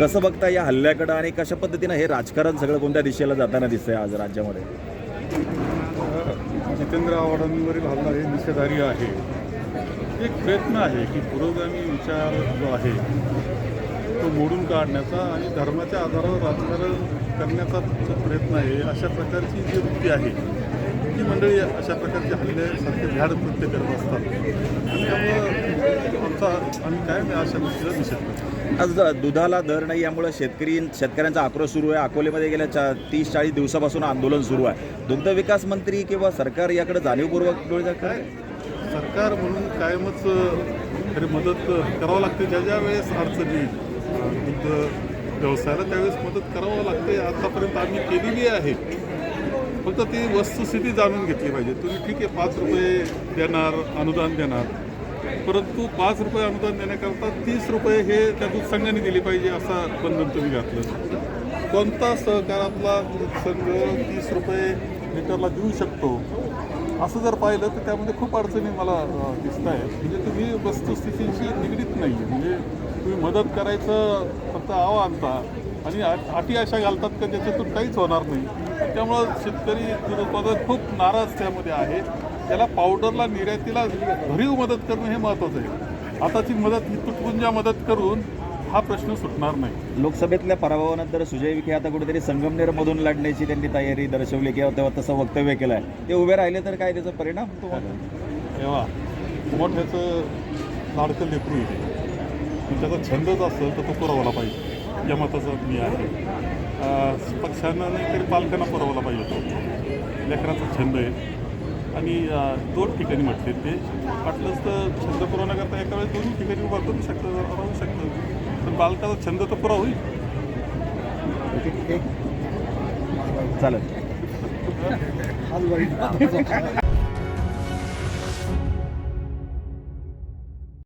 कसं बघता या हल्ल्याकडं आणि कशा पद्धतीनं हे राजकारण सगळं कोणत्या दिशेला जाताना दिसतंय आज राज्यामध्ये? जितेंद्र आव्हाडांवरील हल्ला हे निषेधार्य आहे. एक प्रयत्न आहे की पुरोगामी विचार जो आहे तो मोडून काढण्याचा आणि धर्माच्या आधारावर राजकारण करण्याचा जो प्रयत्न आहे अशा प्रकारची जी वृत्ती आहे ती मंडळी अशा प्रकारचे हल्ल्यासारखे झाड कृत्य करत असतात. आणि त्यामुळं आमचा आम्ही काय अशा गोष्टीला निषेध करतो आज दुधाला दर नाही यामुळे शेतकरी शेतकऱ्यांचा आक्रोश सुरू आहे. अकोलेमध्ये गेल्या चा तीस चाळीस दिवसापासून आंदोलन सुरू आहे. दुग्ध विकास मंत्री किंवा सरकार याकडे जाणीवपूर्वक डोळे काय सरकार म्हणून कायमच तरी मदत करावं लागते. ज्या ज्या वेळेस अडचणी दुग्ध व्यवसायाला त्यावेळेस मदत करावं लागते. आतापर्यंत आम्ही केलेली आहे. फक्त ती वस्तुस्थिती जाणून घेतली पाहिजे. तुम्ही ठीक आहे पाच रुपये देणार अनुदान देणार. परंतु पाच रुपये अनुदान देण्याकरता तीस रुपये हे त्या दूध संघाने दिली पाहिजे असा बंधन तुम्ही घातलं. कोणता सहकारातला दूध संघ तीस रुपये लिटरला देऊ शकतो? असं जर पाहिलं तर त्यामध्ये खूप अडचणी मला दिसत आहेत म्हणजे तुम्ही वस्तुस्थितीशी निगडीत नाही आहे म्हणजे तुम्ही मदत करायचं फक्त आवा आणता आणि अटी अशा घालतात का त्याच्यातून काहीच होणार नाही? त्यामुळं शेतकरी दूध उत्पादक खूप नाराज त्यामध्ये आहे त्याला पावडरला निर्यातीला भरीव मदत करणं हे महत्त्वाचं आहे. आताची मदत ही तुटपुंजा मदत करून हा प्रश्न सुटणार नाही. लोकसभेतल्या पराभवानंतर सुजय विखे आता कुठेतरी संगमनेरमधून लढण्याची त्यांनी तयारी दर्शवली किंवा तेव्हा तसं वक्तव्य केलं आहे ते उभे राहिले तर काय त्याचा परिणाम? तुम्हाला तेव्हा मोठ्याचं लाडकं लेकरू आहे. त्याचा छंदच असेल तर तो पुरवला पाहिजे. या मताचा मी आहे. पक्षांना नाही तरी पालकांना पुरवला पाहिजे तो. लेकराचा छंद आहे. आणि दोन ठिकाणी म्हटले ते. वाटलंच तर छंद पुरवण्याकरता एका वेळेस दोन्ही ठिकाणी उभा करू शकतं राहू शकतं. पण बालकाचा छंद तर पुरा होईल. चालेल.